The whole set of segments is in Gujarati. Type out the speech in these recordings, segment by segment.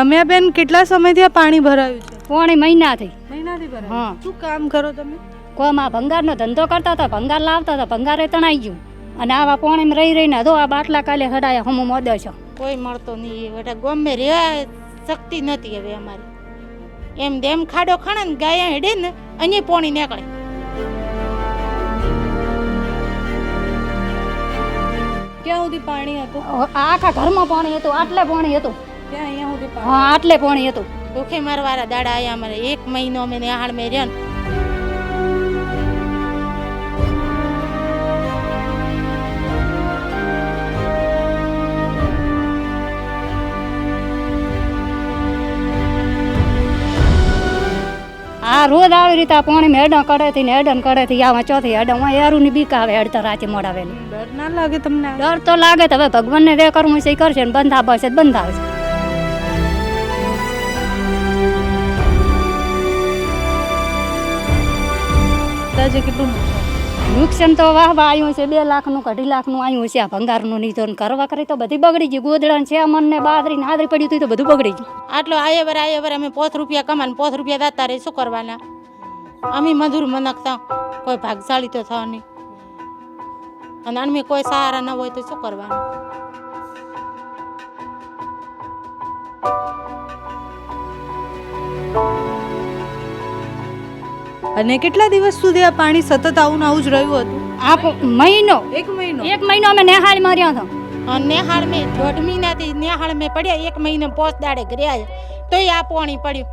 રમ્યાબેન કેટલા સમયથી આ પાણી ભરાયું છે? પોણી મહિનાથી. મહિનાથી ભરાયું? હા. શું કામ કરો તમે? કોમાં ભંગારનો ધંધો કરતા હતા ભંગાર લાવતા હતા ભંગારે તણાઈ ગયું. અને આવા પોણીમાં રહી રહીને તો આ બાટલા કાલે હડાયા હમ મોદો છો. કોઈ મળતો નહીં હવે ગમે રહેવા શક્તિ નથી હવે અમારી. એમ દેમ ખાડો ખણે ને ગાય હેડે ને અહીંયા પોણી નીકળે. ક્યાં સુધી પાણી હતું? આખા ઘરમાં પાણી હતું આટલે પાણી હતું. ક્યાં અહીંયા સુધી પાણી હા આટલે પાણી હતું. ભૂખે મરવાળા દાડા આયા અમારે એક મહિનો અમે નિહાળ મેં રહ્યા ને. આ રોજ આવી રીતે આ પાણી હેડણ કડેથી ને હેડણ કડેથી આવા ચોથી હેડણ. હું એરુની બીક આવે હેડતા રાતે મોડાવેલી. ડર ના લાગે તમને? ડર તો લાગે તો હવે ભગવાનને જે કરવું છે એ કરશે ને બંધ આવશે તો બંધ અંદાજે કેટલું નુકસાન? તો વાહ વાહ આવ્યું છે, બે લાખનું અઢી લાખનું આવ્યું છે, આ ભંગારનું નહીં તો કરવા કરી તો બધી બગડી ગઈ ગોદડા છે સેમન ને બાદરી ને હાદરી પડ્યું હતું તો બધું બગડી ગયું. આટલો આયવર આયવર અમે પોત રૂપિયા કમાને, પોત રૂપિયા દાતા રહે શું કરવાના? અમે મજૂર મનકતા કોઈ ભાગશાળી તો થવા નહીં. અને અમે કોઈ સહારા ન હોય તો શું કરવાનું? અને કેટલા દિવસ સુધી આ પાણી સતત આવું ને આવું જ રહ્યું હતું? આ પ- મહિનો? એક મહિનો. એક મહિનો અમે નેહાળ માર્યા હતા. અને નેહાળ મેં દોઢ મહિનાથી નેહાળ મેં પડ્યા એક મહિને પોસ દાડે આવ્યા તોય આ પાણી પડ્યું.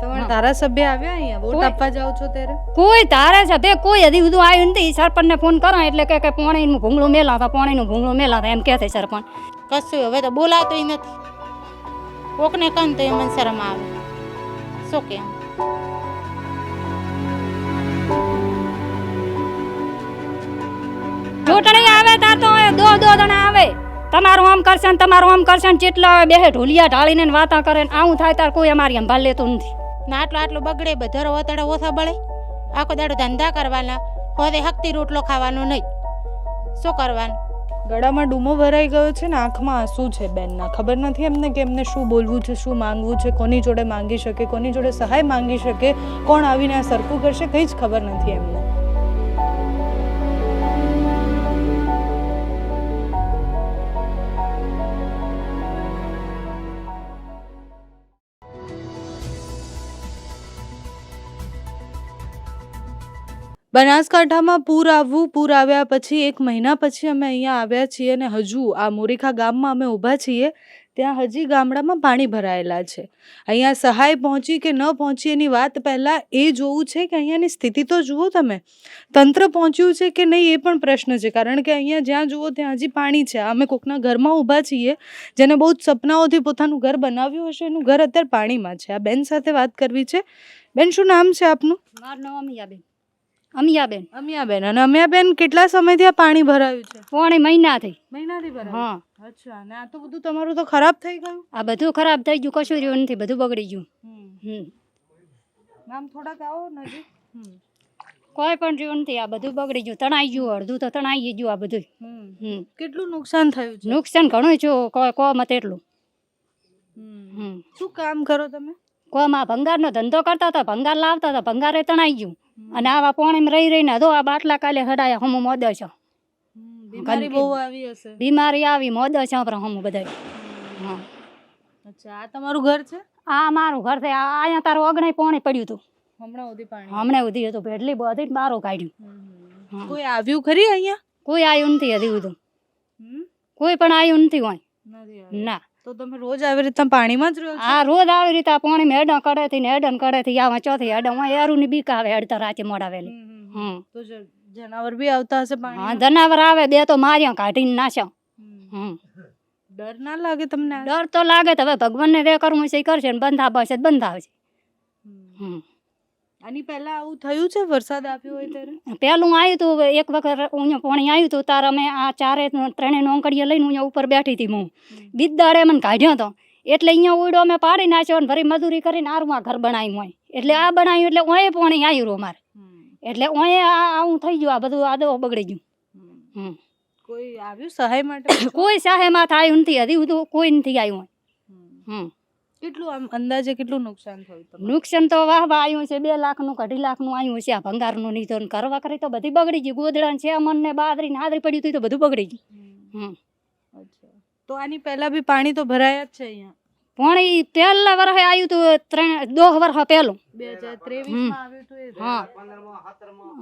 તમારા ધારાસભ્ય આવ્યા અહીંયા? વોટ કોઈ- આપવા જાઓ છો ત્યારે? કોઈ તારે છે બે કોઈ હજી બધું આવ્યું નથી. સરપંચને ફોન કરો એટલે કે કે પોણીનું ભૂંગળું મેલા હતા પોણીનું ભૂંગળું મેલા હતા એમ કહે છે સરપંચ. કશું હવે તો બોલાતોય નથી. કોકને કન તો એ મને શરમ આવે. શું કેમ ચૂંટણી આવે તાર તો દો દો જણા આવે. તમારું આમ કરશે ને તમારું આમ કરશે ને જેટલા બે ઢોલિયા ઢાળીને વાતા કરે ને આવું થાય તાર કોઈ અમારી સંભાળ લેતું નથી. ને આટલો આટલો બગડે બધરો વતડે ઓછા બળે. આખો દાડો ધંધા કરવાના હોદે હકતી રોટલો ખાવાનો નહીં. શું કરવાનું? ગળામાં ડૂમો ભરાઈ ગયો છે ને, આંખમાં આંસુ છે બેનના. ખબર નથી એમને કે એમને શું બોલવું છે, શું માંગવું છે, કોની જોડે માંગી શકે, કોની જોડે સહાય માંગી શકે, કોણ આવીને આ સરખું કરશે, કંઈ જ ખબર નથી એમને. બનાસકાંઠામાં પૂર આવવું, પૂર આવ્યા પછી, એક મહિના પછી અમે અહીંયા આવ્યા છીએ અને હજુ આ મોરીખા ગામમાં અમે ઊભા છીએ, ત્યાં હજી ગામડામાં પાણી ભરાયેલા છે. અહીંયા સહાય પહોંચી કે ન પહોંચી એની વાત પહેલાં એ જોવું છે કે અહીંયાની સ્થિતિ તો જુઓ તમે. તંત્ર પહોંચ્યું છે કે નહીં એ પણ પ્રશ્ન છે, કારણ કે અહીંયા જ્યાં જુઓ ત્યાં હજી પાણી છે. અમે કોકના ઘરમાં ઊભા છીએ, જેને બહુ જ સપનાઓથી પોતાનું ઘર બનાવ્યું હશે, એનું ઘર અત્યારે પાણીમાં છે. આ બેન સાથે વાત કરવી છે. બેન, શું નામ છે આપનું? મારું નામ અમિયાબેન. અમિયાબેન. અમિયાબેન. અને અમિયાબેન કેટલા સમયથી આ પાણી ભરાયું છે? પોણી મહિનાથી. મહિનાથી હા. અચ્છા. ને આ તો બધું તમારું તો ખરાબ થઈ ગયું? આ બધું ખરાબ થઈ ગયું કશું રહ્યું નથી બધું બગડી ગયું. હમ. નામ થોડાક આવો નજીક. હમ. કોઈ પણ રહ્યું નથી આ બધું બગડી ગયું તણાઈ ગયું અડધું તો તણાઈ ગયું આ બધું હમ. કેટલું નુકસાન થયું છે? નુકસાન ઘણું છું કોઈ કો મત એટલું. હમ. હમ. શું કામ કરો તમે? કોમાં ભંગારનો ધંધો કરતા હતા ભંગાર લાવતા હતા ભંગારે તણાઈ ગયું. અને આવા પોણીમાં રહી રહીને તો આ બાટલા કાલે હડાયા હમું મોદો છો. બીમારી બહુ આવી હશે. બીમારી આવી મોદો છો પણ હમું બધા હા. અચ્છા આ તમારું ઘર છે? આ મારું ઘર છે. અહીંયા તારું અગણાઈ પોણી પડ્યું હતું. હમણાં સુધી પાણી. હમણાં સુધી હતું ભેટલી બધી મારું કાઢ્યું. કોઈ આવ્યું ખરી અહીંયા? કોઈ આવ્યું નથી હજી બધું કોઈ પણ આવ્યું નથી હોય. ના. તો તમે રોજ આવી રીતના પાણીમાં જ રહો હા રોજ આવી રીતે પાણી હેડણ કડેથી ને હેડણ કડેથી આવા ચોથી હેડણ હું એરુની બીક આવે હેડતા રાતે મોડાવેલી. હમ, તો જનાવર બી આવતા હશે હા જનાવર આવે બે તો માર્યા કાઢીને નાખ્યા. હમ. ડર ના લાગે તમને? ડર તો લાગે તો હવે ભગવાનને જે કરવું છે એ કરશે ને બંધ આવશે બંધ આવશે હમ. આની પહેલા આવું થયું છે? વરસાદ આવ્યો હોય ત્યારે? પહેલું આવ્યું હતું એક વખત અહીંયા પાણી આવ્યું હતું તાર અમે આ ચારે ત્રણે નોંકડીએ લઈને અહીંયા ઉપર બેઠી હતી હું. બિદ્દાડે મને કાઢ્યો હતો એટલે અહીંયા ઉડો અમે પાડી નાખ્યો અને ફરી મજૂરી કરીને આરમાં ઘર બનાવ્યું હોય. એટલે આ બનાવ્યું એટલે ઓય પાણી આવ્યું અમારે એટલે ઓય આ આવું થઈ ગયું આ બધું આદો બગડી ગયું. હમ. કોઈ આવ્યું સહાય માટે? કોઈ સહાયમાં થાય નથી હજી કોઈ નથી આવ્યું હમ. કેટલું આમ અંદાજે કેટલું નુકસાન થયું નુકસાન તો વાહ વાહ આવ્યું છે બે લાખનું અઢી લાખનું આવ્યું છે આ ભંગારનું તો કરવા કરી તો બધી બગડી ગઈ. ગોદડા છે અમન ને બાદરી ને આદરી પડ્યું હતું તો બધું બગડી ગયું. હમ. તો આની પહેલા બી પાણી તો ભરાયા જ છે અહીંયા? એ પહેલા વર્ષે આવ્યું હતું ત્રણ દોહ વર્ષ પહેલું. હા.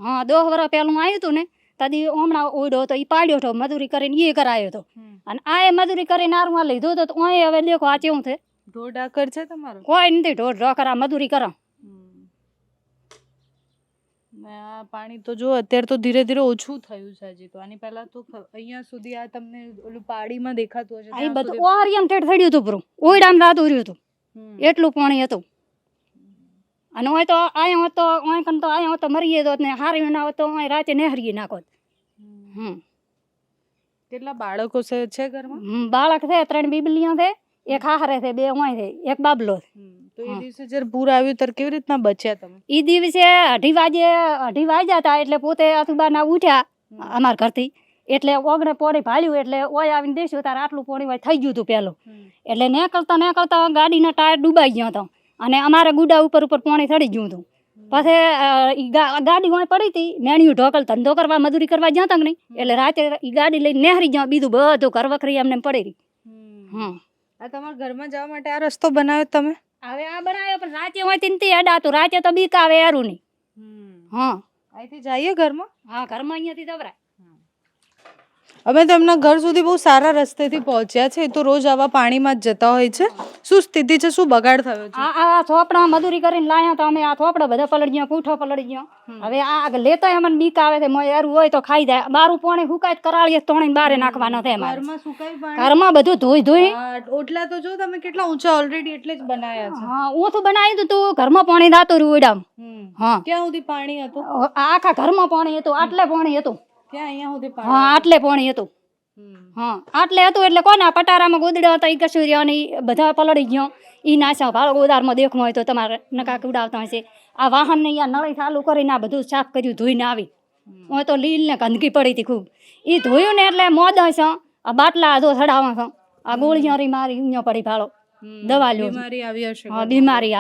હા દોઢ વર્ષ પહેલું આવ્યું હતું ને તદી હમણાં ઓયડો હતો એ પાડ્યો હતો મજૂરી કરીને એ કરાયો હતો. અને આ મજૂરી કરીને આરમાં લીધો હતો તો અહીં હવે દેખો આ કેવું છે. ઢોર ઢાકર છે તમારો? કોઈ નથી ઢોર ઢોકરા મજૂરી કરો. આ પાણી તો જો અત્યારે તો ધીરે ધીરે ઓછું થયું છે હજી તો. આની પહેલા તો અહીંયા સુધી આ તમને ઓલું પાડીમાં દેખાતું હશે અહીં બધું ઓરિયમ ટેટ થડ્યું હતું પૂરું. ઓયડામાં રાત ઉર્યું હતું. એટલું પાણી હતું. અને હોય તો આયો હોત તો ઓય કન તો આયા હોત તો મરી ગયો ને હારી ના હોત તો ઓય રાતે નહેરી નાખોત. હમ. કેટલા બાળકો છે છે ઘરમાં? બાળક છે ત્રણ બીબલીઓ છે. એક હાહરે છે બે હોય છે એક બાબલો છે. તો એ દિવસે જ્યારે પૂર આવ્યું ત્યારે કેવી રીતના બચ્યા તમે? ઈ દિવસે અઢી વાગે અઢી વાગ્યા હતા એટલે પોતે આતુબાના ઉઠ્યા અમારા ઘરથી. એટલે ઓગણે પોણી ભાળ્યું એટલે ઓય આવીને દેશું તારે આટલું પોણી થઈ ગયું હતું પહેલું એટલે નીકળતા નીકળતા ગાડીના ટાયર ડૂબાઈ ગયો હતો. અને અમારે ગુડા ઉપર ઉપર પોણી ચડી ગયું હતું. પછી ગાડી હોય પડી હતી નેણી ઢોકલ ધંધો કરવા મજૂરી કરવા જ્યાં તક નહીં. એટલે રાતે એ ગાડી લઈને નેહરી ગયા બીજું બધું કરવખરી એમને પડી રહી. હમ. આ તમારા ઘરમાં જવા માટે આ રસ્તો બનાવ્યો તમે? હવે આ બનાવ્યો પણ રાતે હોય તીનથી અડાતું રાતે તો બીક આવે યારું નહીં. હા. અહીંથી જઈએ ઘરમાં? હા ઘરમાં અહીંયાથી દબરાય અમે તેમના ઘર સુધી બહુ સારા રસ્તેથી પહોંચ્યા છે. એ તો રોજ આવા પાણીમાં જ જતા હોય છે. શું સ્થિતિ છે? શું બગાડ થયો છે? આ આ થોપડા મજૂરી કરીને લાયા તો અમે આ થોપડા બધા પલળી ગયા પૂઠો પલળી ગયો. હવે આ લેતા અમને બીક આવે છે મોય એરું હોય તો ખાઈ જાય. બારું પાણી હુકાય કરાળીએ તોણી બારે નાખવાનો છે ઘરમાં સુકાઈ પાણી? ઘરમાં બધું ધોઈ ધોઈ. ઓટલા તો જો તમે કેટલા ઊંચા ઓલરેડી એટલે જ બનાવ્યા છે. હા ઊંચું બનાવી દીધું તો. ઘરમાં પાણી દાતું રહ્યું ઉડામ હા. ક્યાં સુધી પાણી હતું? આ આખા ઘરમાં પાણી હતું આટલે પાણી હતું. ક્યાં અહીંયા સુધી હા પાણી આટલે પાણી હતું. હા આટલે હતું એટલે કોને પટારામાં ગોદડ્યો હતો? એ કશું રહ્યો બધા પલળી ગયો. ઈ નાસા ભાળ ગોદારમાં દેખવું હોય તો તમારે નકાક ઉડાવતા હશે આ વાહનને અહીંયા નળી ચાલુ કરીને આ બધું સાફ કર્યું ધોઈને આવી. હું તો લીલ ને ગંદકી પડી હતી ખૂબ. એ ધોયું ને એટલે મોદ હશે. આ બાટલા આધો ચડાવવા છો. આ ગોળી મારી અહીંયા પડી ભાળો. દવા લ્યો બીમારી આવી હશે હા બીમારી.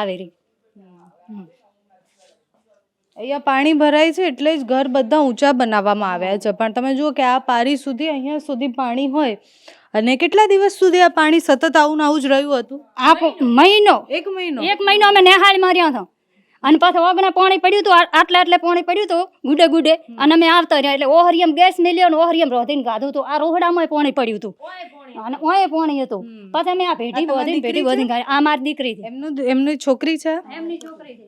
અહીંયા પાણી ભરાય છે એટલે જ ઘર બધા ઊંચા બનાવવામાં આવ્યા છે. પણ તમે જુઓ કે આ પારી સુધી અહીંયા સુધી પાણી હોય. અને કેટલા દિવસ સુધી આ પાણી સતત આવું આવું જ રહ્યું હતું? આ મહિનો. એક મહિનો. એક મહિનો અમે નેહાળ માર્યા હતા. અને પાછું ઓગણે પાણી પડ્યું હતું આટલે આટલે પાણી પડ્યું હતું ગુડે ગુડે. અને અમે આવતા રહ્યા એટલે ઓહરિયમ ગેસ મિલ્યો ને ઓહરિયમ રોધીને ગાધું હતું. આ રોહડામાં પાણી પડ્યું હતું. અને ઓય પાણી હતું. પાછા અમે આ ભેટી બોધીને ભેટી બોધીને આ મારી દીકરી છે. એમનું એમની છોકરી છે? એમની છોકરી છે.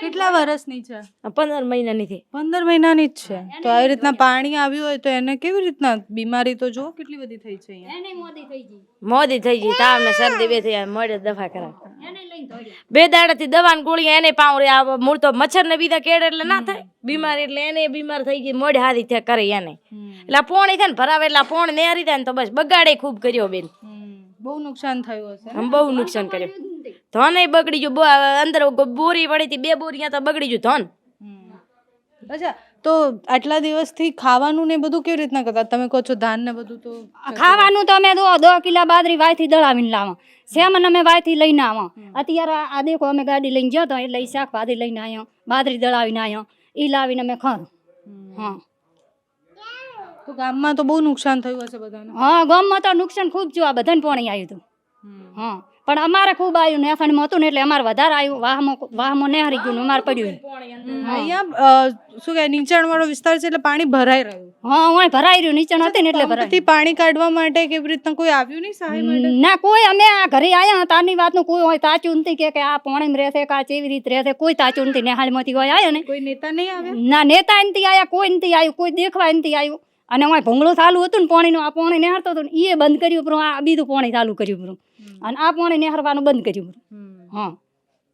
કેટલા વર્ષની છે? પંદર મહિનાની થી પંદર મહિનાની જ છે. તો આવી રીતના પાણી આવ્યું હોય તો એને કેવી રીતના બીમારી તો જો કેટલી બધી થઈ છે મોદી થઈ ગઈ. મોદી થઈ ગઈ તાવ ને શરદી બે થઈ મળે દફા કરા. બે દાડાથી દવાની ગોળી એને પાવરે આ મૂળ તો મચ્છર ને બીજા કેડ એટલે ના થાય. બીમારી એટલે એને બીમાર થઈ ગઈ મોડે હારી થયા કરે એને. એટલે પોણી છે ને ભરાવે એટલે પોણ ને નેરી થાય ને તો બસ બગાડે ખૂબ કર્યો બેન. બહુ નુકસાન થયું હશે બહુ નુકસાન કર્યું. ધન એ બગડી ગયું. અંદર બોરી પડી હતી બે બોરી તો બગડી ગયું ધન. અચ્છા તો આટલા દિવસથી ખાવાનું ને બધું કેવી રીતના કરતા? તમે કહો છો ધાન ને બધું તો ખાવાનું તો અમે દો દો કિલા બાદરી વાયથી દળાવીને લાવા. સેમન અમે વાયથી લઈને આવા. અત્યારે આ- દેખો અમે ગાડી લઈને જતો એટલે ઈ શાકભાજી લઈને આવ્યો બાદરી દળાવીને આવ્યો એ લાવીને અમે ખાધું. હા. તો ગામમાં તો બહુ નુકસાન થયું હશે બધાને. હા ગામમાં તો નુકસાન ખૂબ થયું આ બધાને પોણી આવ્યું હતું. હા. પણ અમારે ખૂબ આવ્યું ને અખાણીમાં હતું ને એટલે અમારે વધારે આવ્યું વાહમાં વાહમાં નેહરી ગયું અમારે પડ્યું અહીંયા શું કહેવાય નીચાણ વાળો વિસ્તાર છે એટલે પાણી ભરાઈ રહ્યું. હા હું ભરાઈ રહ્યું નીચાણ હતી ને એટલે ભરાઈ પાણી કાઢવા માટે કેવી રીતના કોઈ આવ્યું નહીં સહાય માટે? ના કોઈ અમે આ ઘરે આયા તારની વાતનું કોઈ હોય તાચું નથી કે આ પોણીમાં રહેશે કે આ કેવી રીતે રહેશે કોઈ તાચું નથી નેહાળમાંથી હોય આવ્યો ને. કોઈ નેતા નહીં આવ્યા? ના નેતા નથી આયા કોઈ નથી આવ્યું કોઈ દેખવા નથી આવ્યું. અને અમારે ભૂંગળું ચાલુ હતું ને પાણીનું આ પાણી નેહારતો હતો ને એ બંધ કર્યું પરું આ બીજું પાણી ચાલુ કર્યું પરું અને આ પાણી નેહારવાનું બંધ કર્યું પરું. હા.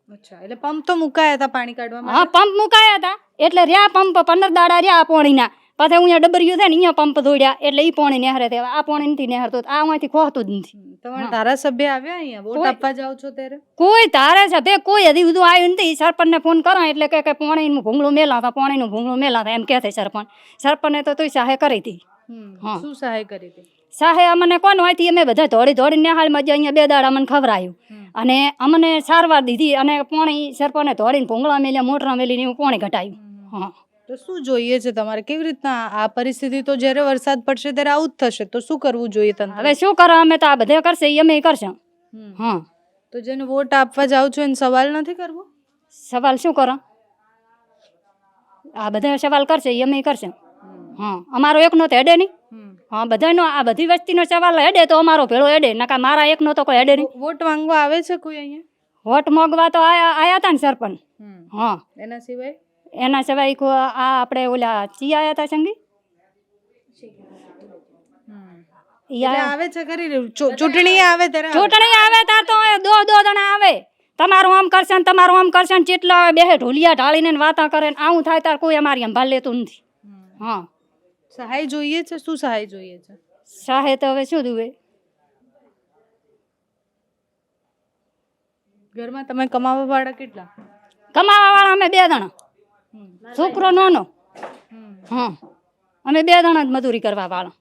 અચ્છા એટલે પંપ તો મુકાયા હતા પાણી કાઢવા હા પંપ મુકાયા હતા. એટલે રહ્યા પંપ પંદર દાડા રહ્યા આ પાણીના. પછી અહીંયા ડબરિયું થાય ને અહીંયા પંપ દોડ્યા એટલે એ પાણી નેહરે તે આ પાણી નથી નેહરતો આ અહીંથી ખોહતું જ નથી. તમારા ધારાસભ્ય આવ્યા અહીંયા? વોટ આપવા જાવ છો ત્યારે? કોઈ ધારાસભ્ય કોઈ હજી બધું આવ્યું નથી. સરપંચને ફોન કરો એટલે કે કે પાણીનું ભૂંગળું મેલા હતા પાણીનું ભૂંગળું મેલા હતા. એમ કહે છે સરપંચ. સરપંચને તો તું સહાય કરી હતી. હા. શું સહાય કરી હતી? સાહે અમને કોણ હોયથી અમે બધા ધોડી દોડી નિહાળમાં મજા અહીંયા બે દાડા અમને ખવરાયું અને અમને સારવાર દીધી અને પોણી સરપને ધોડીને ભૂંગળા મેલ્યા મોટરા મેલીને એવું પોણી ઘટાયું. હા. તો શું જોઈએ છે તમારે? કેવી રીતના આ પરિસ્થિતિ તો જ્યારે વરસાદ પડશે ત્યારે આવું જ થશે. તો શું કરવું જોઈએ તમને હવે શું કરો અમે તો આ બધે કરશે એ અમે કરશે. હા. તો જેને વોટ આપવા જાવ છો એને સવાલ નથી કરવો? સવાલ શું કરો? આ બધા સવાલ કરશે એ અમે કરશે. હા. અમારો એકનો તો હેડે નહીં. હા બધાનો આ બધી વસ્તીનો સવાલ હેડે તો અમારો ભેળો હેડે નકા મારા એકનો તો કોઈ હેડે નહીં. વોટ માંગવા આવે છે કોઈ અહીંયા? વોટ મોગવા તો આયા આયા હતા ને સરપંચ. હા. એના સિવાય? એના સિવાય આ આપણે ઓલા ચી આયા હતા સંગી. આવે છે ચૂંટણી આવે ચૂંટણી આવે ત્યાં તો દો દો જણા આવે. તમારું આમ કરશે ને તમારું આમ કરશે ને ચેટલા બેહે ઢોલિયા ઢાળીને વાતા કરે ને આવું થાય તાર કોઈ અમારી સંભાળ લેતું નથી. હા. સહાય જોઈએ છે? શું સહાય જોઈએ છે? સાહે તો હવે શું દુવે ઘરમાં તમે કમાવા વાળા કેટલા? કમાવા વાળા અમે બે જણા. છોકરો નાનો. હા અમે બે જણા જ મજૂરી કરવા વાળા.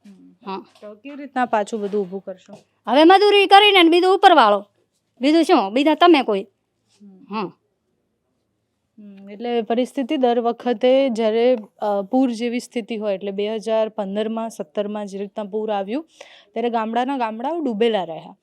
હા. તો કેવી રીતના પાછું બધું ઊભું કરશો? હવે મજૂરી કરીને બીજું ઉપર વાળો બીજું શું? બીજા તમે કોઈ. હા એટલે પરિસ્થિતિ દર વખતે જ્યારે પૂર જેવી સ્થિતિ હોય એટલે બે હજાર પંદરમાં સત્તરમાં જે રીતના પૂર આવ્યું ત્યારે ગામડાના ગામડાઓ ડૂબેલા રહ્યા.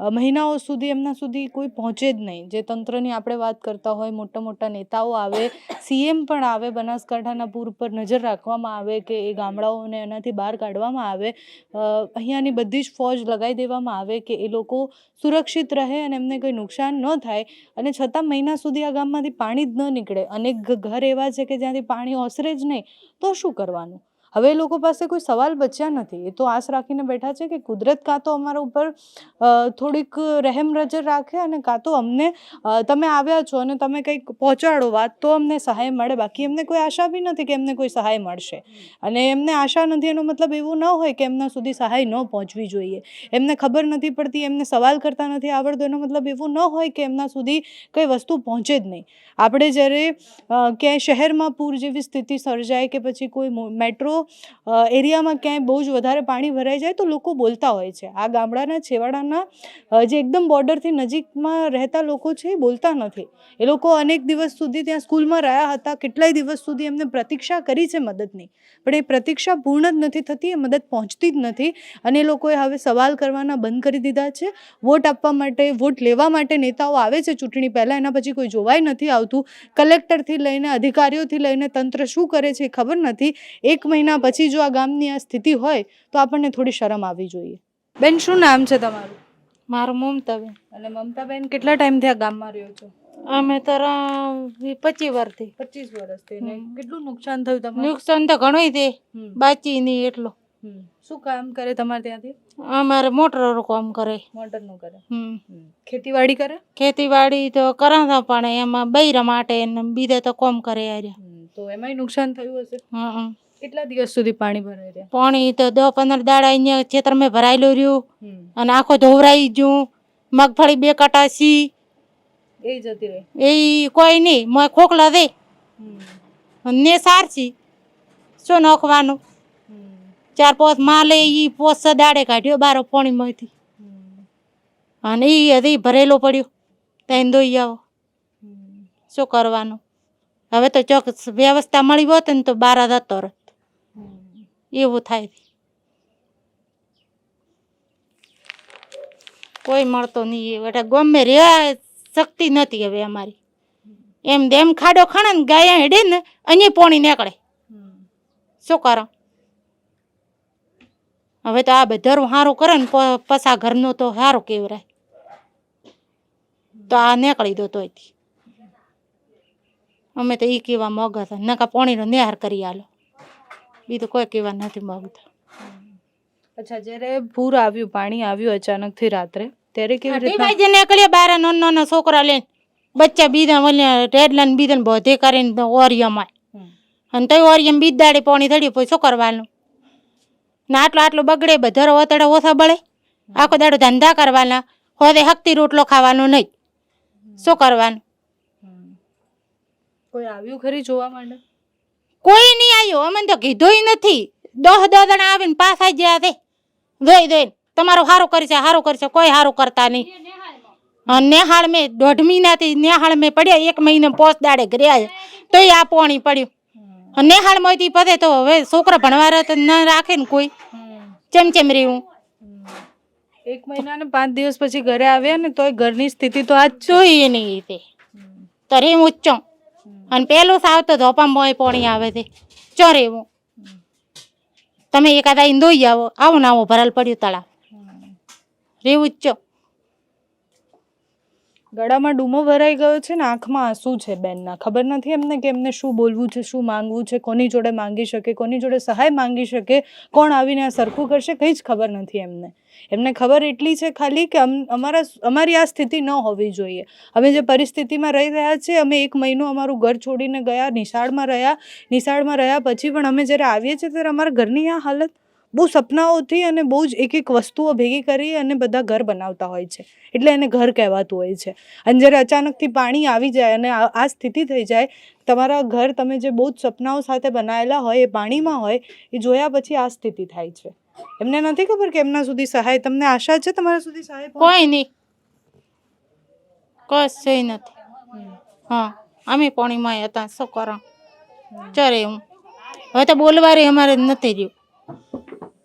મહિનાઓ સુધી એમના સુધી કોઈ પહોંચે જ નહીં. જે તંત્રની આપણે વાત કરતા હોય મોટા મોટા નેતાઓ આવે, સીએમ પણ આવે, બનાસકાંઠાના પૂર પર નજર રાખવામાં આવે કે એ ગામડાઓને એનાથી બહાર કાઢવામાં આવે. અહીંયાની બધી જ ફોજ લગાવી દેવામાં આવે કે એ લોકો સુરક્ષિત રહે અને એમને કંઈ નુકસાન ન થાય. અને છતાં મહિના સુધી આ ગામમાંથી પાણી જ ન નીકળે. અનેક ઘર એવા છે કે જ્યાંથી પાણી ઓસરે જ નહીં, તો શું કરવાનું? હવે એ લોકો પાસે કોઈ સવાલ બચ્યા નથી. એ તો આશ રાખીને બેઠા છે કે કુદરત કાં તો અમારા ઉપર થોડીક રહેમ નજર રાખે અને કાં તો અમને તમે આવ્યા છો અને તમે કંઈક પહોંચાડો, વાત તો અમને સહાય મળે. બાકી એમને કોઈ આશા બી નથી કે એમને કોઈ સહાય મળશે. અને એમને આશા નથી, એનો મતલબ એવું ન હોય કે એમના સુધી સહાય ન પહોંચવી જોઈએ. એમને ખબર નથી પડતી, એમને સવાલ કરતા નથી આવડતો, એનો મતલબ એવું ન હોય કે એમના સુધી કંઈ વસ્તુ પહોંચે જ નહીં. આપણે જ્યારે ક્યાંય શહેરમાં પૂર જેવી સ્થિતિ સર્જાય કે પછી કોઈ મેટ્રો એરિયામાં ક્યાંય બહુ જ વધારે પાણી ભરાઈ જાય તો લોકો બોલતા હોય છે. આ ગામડાના, છેવાડાના જે એકદમ બોર્ડરથી નજીકમાં રહેતા લોકો છે એ બોલતા નથી. એ લોકો અનેક દિવસ સુધી ત્યાં સ્કૂલમાં રહ્યા હતા, કેટલાય દિવસ સુધી એમને પ્રતીક્ષા કરી છે મદદની. પણ એ પ્રતીક્ષા પૂર્ણ જ નથી થતી, એ મદદ પહોંચતી જ નથી. અને એ લોકોએ હવે સવાલ કરવાના બંધ કરી દીધા છે. વોટ આપવા માટે, વોટ લેવા માટે નેતાઓ આવે છે ચૂંટણી પહેલાં? એના પછી કોઈ જોવાય નથી આવતું. કલેક્ટરથી લઈને અધિકારીઓથી લઈને તંત્ર શું કરે છે ખબર નથી. એક મહિના પછી જો આ ગામની આ સ્થિતિ હોય તો આપણને થોડી શરમ આવવી જોઈએ. બેન શું નામ છે તમારું? મારું મમતાબેન. અને મમતાબેન કેટલા ટાઈમથી આ ગામમાં રહ્યો છો? અમે તો પચીસ વર્ષથી. પચીસ વર્ષથી. કેટલું નુકસાન થયું તમને નુકસાન તો ઘણું તે. બાચી નહીં એટલું. શું કામ કરે તમારે ત્યાંથી? અમારે મોટર કામ કરે. મોટરનું કરે. ખેતીવાડી કરે? ખેતીવાડી તો કરાતા પણ એમાં બૈરા માટે બીજા તો કામ કરે તો એમાંય નુકસાન થયું હશે? હમ. કેટલા દિવસ સુધી પાણી ભરાઈ રહ્યા? પાણી તો દસ પંદર દાડા અહીંયા ખેતરમાં ભરાયેલું રહ્યું. અને આખો ધોવરાઈ ગયું. મગફળી બે કટાસી એ જતી રહી. એ કોઈ નહીં મેં ખોખલા દે ને સારસી શું નખવાનું? ચાર પોસ માલે ઈ પોસ દાડે કાઢ્યો બારો પાણીમાંથી. અને ઈ હજી ભરેલો પડ્યો. ત્યાં દોઈ આવો. શું કરવાનું? હવે તો ચોક વ્યવસ્થા મળી હોત ને તો બાર જતો રત એવું થાય. કોઈ મળતો નહીં એટલે ગમે રહ્યા શક્તિ નથી હવે અમારી. એમ એમ ખાડો ખણે ને ગાય હેડે ને અહીંયા પોણી નીકળે. શું કરો? હવે તો આ બધારું સારું કરે ને પસા ઘરનું તો સારું કેવરાય. તો આ નીકળી દો તોયથી. અમે તો એ કેવા મોગા હતા. નકા પોણીનો નિહાર કરી આલો. બીજું કોઈ કહેવા નથી મોગતા. અચ્છા જ્યારે પૂર આવ્યું પાણી આવ્યું અચાનકથી રાત્રે ત્યારે કેવી રીતે નીકળ્યા બાર નાના નાના છોકરા લઈને બચ્ચા બીજા વલ્યા રેડલા ને બીજા બધે કરીને ઓરિયામાં અને તોય ઓરિયમ બીજ દાડે પાણી થડ્યું પછી શું કરવાનું? ને આટલો આટલો બગડે બધા વતડે ઓછા બળે. આખો દાડો ધંધા કરવાના હોદે હકતી રોટલો ખાવાનો નહીં. શું કરવાનું? કોઈ આવ્યું ખરી જોવા માટે કોઈ નહીં આવ્યો અમે તો કીધુંય નથી. દહ દસ જણા આવીને પાછા ગયા તે જોઈ જોઈને. તમારો સારું કરશે સારું કરશે. કોઈ સારું કરતા નહીં. નેહાળ મેં દોઢ મહિનાથી નેહાળ મેં પડ્યા. એક મહિને પોસ દાડે ગયા તો તોય આ પોણી પડ્યું. નેહાળ મોતી પતે તો હવે છોકરા ભણવા રહે તો ન રાખે ને કોઈ. ચેમ ચેમ રહ્યું? એક મહિના ને પાંચ દિવસ પછી ઘરે આવ્યા ને તોય ઘરની સ્થિતિ તો આજ જોઈએ નહીં તે. તરે હું અને પેલું સાવ તો ધોપામાં પોણી આવે છે. ચો રેવું તમે એકાદા ઇંદોઈ આવો. આવો ને આવો ભરાલ પડ્યું તળાવ. રેવું જ ચો ગળામાં ડૂમો ભરાઈ ગયો છે ને, આંખમાં આંસુ છે બેનના. ખબર નથી એમને કે એમને શું બોલવું છે, શું માંગવું છે, કોની જોડે માંગી શકે, કોની જોડે સહાય માંગી શકે, કોણ આવીને આ સરખું કરશે કંઈ જ ખબર નથી એમને. એમને ખબર એટલી છે ખાલી કે અમ- અમારા અમારી આ સ્થિતિ ન હોવી જોઈએ. અમે જે પરિસ્થિતિમાં રહી રહ્યા છીએ, અમે એક મહિનો અમારું ઘર છોડીને ગયા, નિશાળમાં રહ્યા નિશાળમાં રહ્યા પછી પણ અમે જ્યારે આવીએ છીએ ત્યારે અમારા ઘરની આ હાલત બહુ સપનાઓથી અને બહુ જ એક એક વસ્તુઓ ભેગી કરી અને બધા ઘર બનાવતા હોય છે. એટલે એને ઘર કહેવાતું હોય છે. અને જ્યારે અચાનકથી પાણી આવી જાય અને આ સ્થિતિ થઈ જાય તમારા ઘર તમે જે બહુ જ સપનાઓ સાથે બનાવેલા હોય એ પાણીમાં હોય એ જોયા પછી આ સ્થિતિ થાય છે. એમને નથી ખબર કે એમના સુધી સહાય તમને આશા છે તમારા સુધી સહાય કોઈ નહીં. કશું નથી. હા અમે પાણીમાં હતા શું કરો ચરે હું. હવે તો બોલવારે અમારે નથી રહ્યું.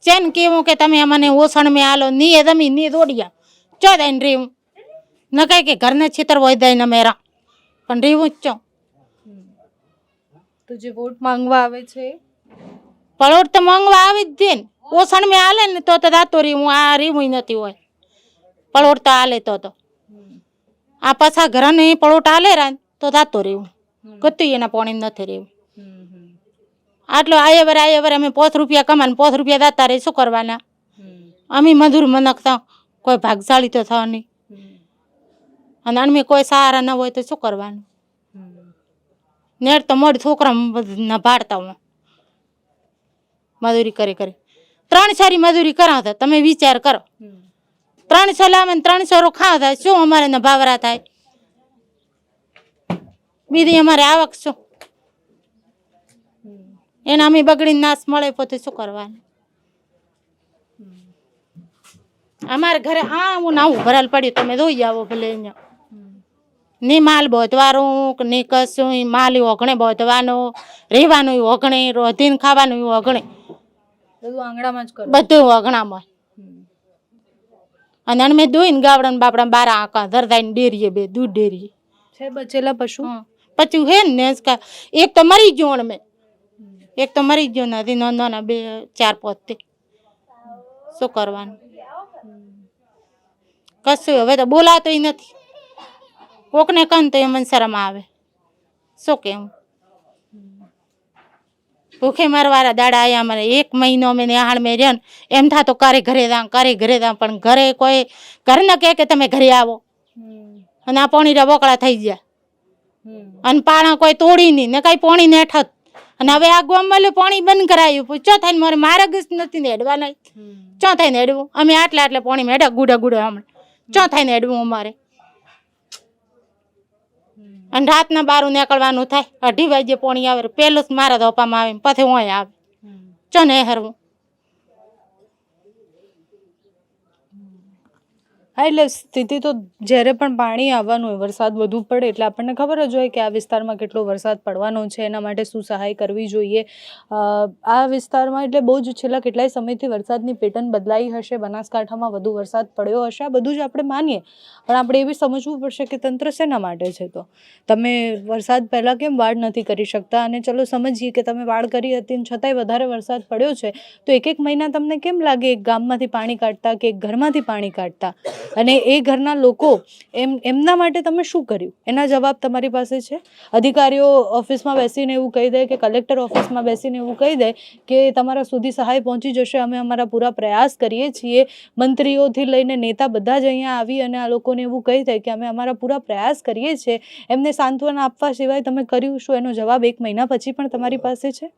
ચેન કેવું કે તમે મને ઓસણ મેં આલો ની એ જમી ની દોડ્યા ચો દઈને રીવું. ન કહે કે ઘરને છેતર હોય દઈ ને મેરા. પણ રીવું જ ચો તો જે વોટ માંગવા આવે છે? પળોટ પલોટ તો માંગવા આવી જ છે ને ઓસણ મેં આલે ને તો તો દાતો રીવું આ રીવું નથી હોય. પળોટ તો આલે તો તો. આ પાછા ઘરને પળોટ આલે રા તો દાતો રીવું કતું એના પાણી નથી રેવું આટલો આયવર આયવર અમે પોસ રૂપિયા કમાને પોસ રૂપિયા દાતા રહી શું કરવાના? અમે મજૂર મનક તો કોઈ ભાગશાળી તો થવા નહીં. અને અમે કોઈ સહારા ન હોય તો શું કરવાનું? નેટ તો મોડ છોકરા ભાડતા હું મજૂરી કરી કરી. ત્રણ સારી મજૂરી કરાવતા તમે વિચાર કરો. ત્રણસો લાવે ત્રણસો રો થાય શું અમારે ન ભાવરા થાય? બીજી અમારે આવક શું? એને અમે બગડીને નાશ મળે પોતે શું કરવાનું? અમારે ઘરે હા હું નાવું ભરાલ પડ્યું તમે જોઈ આવો ભલે અહીંયા. ની માલ બોધવાનું કે ની કશું માલ ઓગણે બોધવાનો રહેવાનું ઓગણે રોધીને ખાવાનું ઓગણે. બધું આંગણામાં જ બધું ઓગણામાં. અને અમે દોઈને ગાવડા બાપડા બાર આંકા ધરદાઈને ડેરીએ બે દૂધ ડેરીએ. છે બચેલા પશુ? પછી હે ને એક તો મરી ગયો અમે એક તો મરી ગયો નથી નોંધોના બે ચાર પોતે શું કરવાનું? કશું હવે તો બોલાતોય નથી. કોકને કહું તો મને શરમ આવે. શું કેવું? ભૂખે મારવાળા દાડા આવ્યા મને. એક મહિનો અમે નિહાળ મેં રહ્યો એમ એમ થાતો કરે ઘરે જા કરે ઘરે જા પણ ઘરે કોઈ ઘરને કહે કે તમે ઘરે આવો. અને આ પોણી બોકડા થઈ ગયા. અને પાણા કોઈ તોડી નહીં ને કાંઈ પોણી નેઠત અને હવે આ ગોમલે પાણી બંધ કરાયું. પછી થઈને મારે મારા ગસ નથી ને હેડવા નહીં? ચો થઈને હેડવું? અમે આટલા આટલા પાણી મેડા ગુડા ગુડા હમણાં. ચો થઈને હેડવું અમારે. અને રાતના બારું નીકળવાનું થાય. અઢી વાગે પાણી આવે પેલું જ મારા ધોપામાં આવે પછી હું આવે. ચો ને હરવું. હા, એટલે સ્થિતિ તો જ્યારે પણ પાણી આવવાનું હોય, વરસાદ વધુ પડે, એટલે આપણને ખબર જ હોય કે આ વિસ્તારમાં કેટલો વરસાદ પડવાનો છે, એના માટે શું સહાય કરવી જોઈએ. આ વિસ્તારમાં એટલે બહુ જ છેલ્લા કેટલાય સમયથી વરસાદની પેટર્ન બદલાઈ હશે, બનાસકાંઠામાં વધુ વરસાદ પડ્યો હશે, આ બધું જ આપણે માનીએ. પણ આપણે એ બી સમજવું પડશે કે તંત્ર શેના માટે છે તો? તમે વરસાદ પહેલાં કેમ વાડ નથી કરી શકતા? અને ચલો સમજીએ કે તમે વાડ કરી હતી છતાંય વધારે વરસાદ પડ્યો છે, તો એક એક મહિના તમને કેમ લાગે એક ગામમાંથી પાણી કાઢતા કે એક ઘરમાંથી પાણી કાઢતા? અને એ ઘરના લોકો એમ, એમના માટે તમે શું કર્યું? એના જવાબ તમારી પાસે છે? અધિકારીઓ ઓફિસમાં બેસીને એવું કહી દે કે કલેક્ટર ઓફિસમાં બેસીને એવું કહી દે કે તમારા સુધી સહાય પહોંચી જશે, અમે અમારા પૂરા પ્રયાસ કરીએ છીએ. મંત્રીઓથી લઈને નેતા બધા જ અહીંયા આવી અને આ લોકોને એવું કહી દે કે અમે અમારા પૂરા પ્રયાસ કરીએ છીએ. એમને સાંત્વના આપવા સિવાય તમે કર્યું શું? એનો જવાબ એક મહિના પછી પણ તમારી પાસે છે?